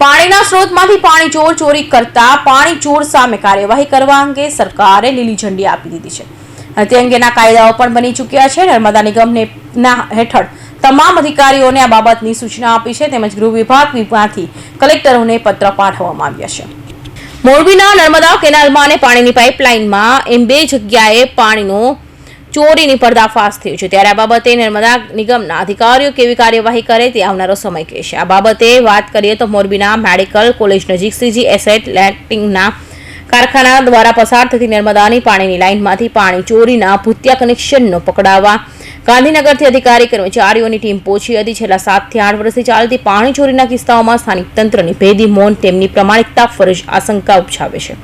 પાણીના સ્ત્રોતમાંથી પાણી ચોર ચોરી કરતા પાણી ચોર સામે કાર્યવાહી કરવા અંગે સરકારે લીલી ઝંડી આપી દીધી છે. તે અંગેના કાયદાઓ પણ બની ચૂક્યા છે. નર્મદા નિગમને હેઠળ તમામ અધિકારીઓને આ બાબતની સૂચના આપી છે. તેમજ ગૃહ વિભાગ વિભાગથી કલેક્ટરોને પત્ર પાઠવવામાં આવ્યા છે. મોરબીના નર્મદા કેનાલમાં અને પાણીની પાઇપલાઇનમાં એમ બે જગ્યાએ પાણીનો ચોરીની પર્દાફાશ થયું છે. ત્યારે આ બાબતે નર્મદા નિગમના અધિકારીઓ કેવી કાર્યવાહી કરે તે આવનારો સમય કહેશે આ બાબતે વાત કરીએ તો મોરબીના મેડિકલ કોલેજ નજીક સીજી એસેટ લેટિંગના કારખાના દ્વારા પસાર થતી નર્મદાની પાણીની લાઇનમાંથી પાણી ચોરીના ભૂતિયા કનેક્શનનો પકડાવવા ગાંધીનગરથી અધિકારી કર્મચારીઓની ટીમ પહોંચી હતી. છેલ્લા સાતથી આઠ વર્ષથી ચાલતી પાણી ચોરીના કિસ્સાઓમાં સ્થાનિક તંત્રની ભેદી, મૌન તેમની પ્રમાણિકતા ફરજ આશંકા ઉપજાવે છે.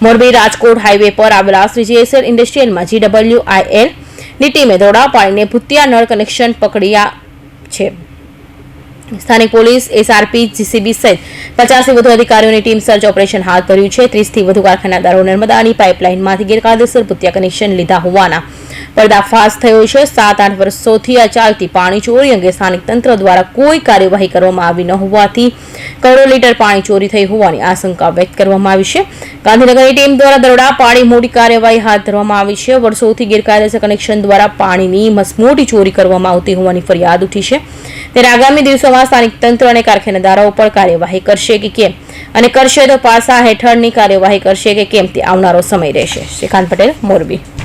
મોરબી રાજકોટ હાઈવે પર આવેલા શ્રીજી એસેલ ઇન્ડસ્ટ્રીયલમાં જીડબલ્યુઆઈએલની ટીમે દોડા પાડીને ભૂતિયા નળ કનેક્શન પકડ્યા છે. સ્થાનિક પોલીસ, એસઆરપી, જીસીબી સહિત પચાસથી વધુ અધિકારીઓની ટીમ સર્ચ ઓપરેશન હાથ ધર્યું છે. ત્રીસથી વધુ કારખાનાદારો નર્મદાની પાઇપલાઇનમાંથી ગેરકાયદેસર ભૂતિયા કનેક્શન લીધા હોવાના પર્દાફાશ થયો છે. સાત આઠ વર્ષોથી આ ચાલતી પાણી ચોરી અંગે સ્થાનિક તંત્ર દ્વારા કોઈ કાર્યવાહી કરવામાં આવી ન હોવાથી કરોડો લીટર પાણી ચોરી થઈ હોવાની આશંકા વ્યક્ત કરવામાં આવી છે. ગાંધીનગરની ટીમ દ્વારા દરોડા પાડી મોટી કાર્યવાહી હાથ ધરવામાં આવી છે. વર્ષોથી ગેરકાયદેસર કનેક્શન દ્વારા પાણીની મસમોટી ચોરી કરવામાં આવતી હોવાની ફરિયાદ ઉઠી છે. ત્યારે આગામી દિવસોમાં સ્થાનિક તંત્ર અને કારખાનેદારો પર કાર્યવાહી કરશે કે કેમ? અને કરશે તો પાસા હેઠળની કાર્યવાહી કરશે કે કેમ? તે આવનારો સમય રહેશે. શ્રીકાંત પટેલ, મોરબી.